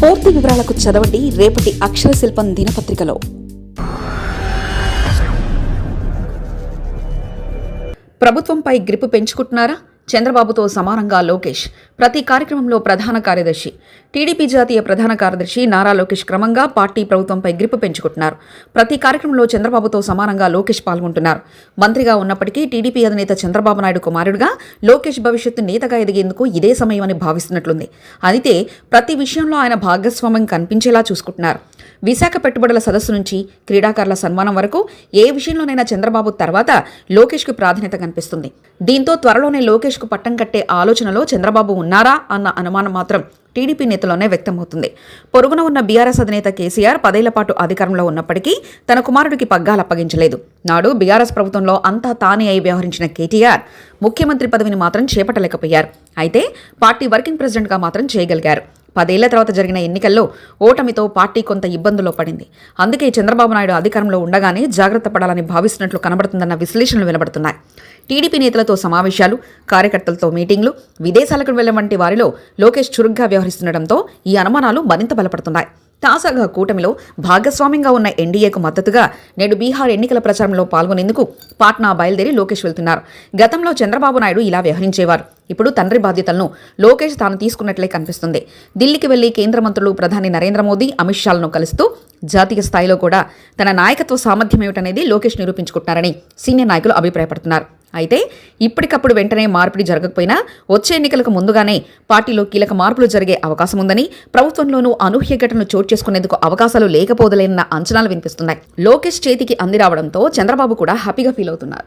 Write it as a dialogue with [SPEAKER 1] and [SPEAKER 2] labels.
[SPEAKER 1] పూర్తి వివరాలకు చదవండి రేపటి అక్షర శిల్పం దినపత్రికలో. ప్రభుత్వంపై గ్రిప్ పెంచుకుంటున్నారా? చంద్రబాబుతో సమానంగా లోకేష్. ప్రతి కార్యక్రమంలో ప్రధాన కార్యదర్శి టీడీపీ జాతీయ ప్రధాన కార్యదర్శి నారా లోకేష్ క్రమంగా పార్టీ ప్రభుత్వంపై గ్రిప్ పెంచుకుంటున్నారు. ప్రతి కార్యక్రమంలో చంద్రబాబుతో సమానంగా లోకేష్ పాల్గొంటున్నారు. మంత్రిగా ఉన్నప్పటికీ టీడీపీ అధినేత చంద్రబాబు నాయుడు కుమారుడుగా లోకేష్ భవిష్యత్తు నేతగా ఎదిగేందుకు ఇదే సమయమని భావిస్తున్నట్లుంది. అయితే ప్రతి విషయంలో ఆయన భాగస్వామ్యం కనిపించేలా చూసుకుంటున్నారు. విశాఖ పెట్టుబడుల సదస్సు నుంచి క్రీడాకారుల సన్మానం వరకు ఏ విషయంలోనైనా చంద్రబాబు తర్వాత లోకేష్కు ప్రాధాన్యత కనిపిస్తుంది. దీంతో త్వరలోనే లోకేష్కు పట్టం కట్టే ఆలోచనలో చంద్రబాబు ఉన్నారా అన్న అనుమానం మాత్రం టీడీపీ నేతలోనే వ్యక్తమవుతుంది. పొరుగున ఉన్న బీఆర్ఎస్ అధినేత కేసీఆర్ పదేళ్ళ పాటు అధికారంలో ఉన్నప్పటికీ తన కుమారుడికి పగ్గాలు అప్పగించలేదు. నాడు బీఆర్ఎస్ ప్రభుత్వంలో అంతా తానే అయి వ్యవహరించిన కేటీఆర్ ముఖ్యమంత్రి పదవిని మాత్రం చేపట్టలేకపోయారు. అయితే పార్టీ వర్కింగ్ ప్రెసిడెంట్గా మాత్రం చేయగలిగారు. పదేళ్ళ తర్వాత జరిగిన ఎన్నికల్లో ఓటమితో పార్టీ కొంత ఇబ్బందులో పడింది. అందుకే చంద్రబాబు నాయుడు అధికారంలో ఉండగానే జాగ్రత్త పడాలని భావిస్తున్నట్లు కనబడుతుందన్న విశ్లేషణలు వినబడుతున్నాయి. టీడీపీ నేతలతో సమావేశాలు కార్యకర్తలతో మీటింగ్లు విదేశాలకు వెళ్ళడం వంటి వారిలో లోకేష్ చురుగ్గా వ్యవహరిస్తుండటంతో ఈ అనుమానాలు మరింత బలపడుతున్నాయి. తాజాగా కూటమిలో భాగస్వామ్యంగా ఉన్న ఎన్డీఏకు మద్దతుగా నేడు బీహార్ ఎన్నికల ప్రచారంలో పాల్గొనేందుకు పాట్నా బయలుదేరి లోకేష్ వెళ్తున్నారు. గతంలో చంద్రబాబు నాయుడు ఇలా వ్యవహరించేవారు. ఇప్పుడు తండ్రి బాధ్యతలను లోకేష్ తాను తీసుకున్నట్లే కనిపిస్తుంది. ఢిల్లీకి వెళ్ళి కేంద్ర మంత్రులు ప్రధాని నరేంద్ర మోదీ అమిత్ షాలను కలుస్తూ జాతీయ స్థాయిలో కూడా తన నాయకత్వ సామర్థ్యం ఏమిటనేది లోకేష్ నిరూపించుకుంటున్నారని సీనియర్ నాయకులు అభిప్రాయపడుతున్నారు. అయితే ఇప్పటికప్పుడు వెంటనే మార్పిడి జరగకపోయినా వచ్చే ఎన్నికలకు ముందుగానే పార్టీలో కీలక మార్పులు జరిగే అవకాశం ఉందని ప్రభుత్వంలోనూ అనూహ్య ఘటనలు చోటు చేసుకునేందుకు అవకాశాలు లేకపోదలేనన్న అంచనాలు వినిపిస్తున్నాయి. లోకేష్ చేతికి అందిరావడంతో చంద్రబాబు కూడా హ్యాపీగా ఫీల్ అవుతున్నారు.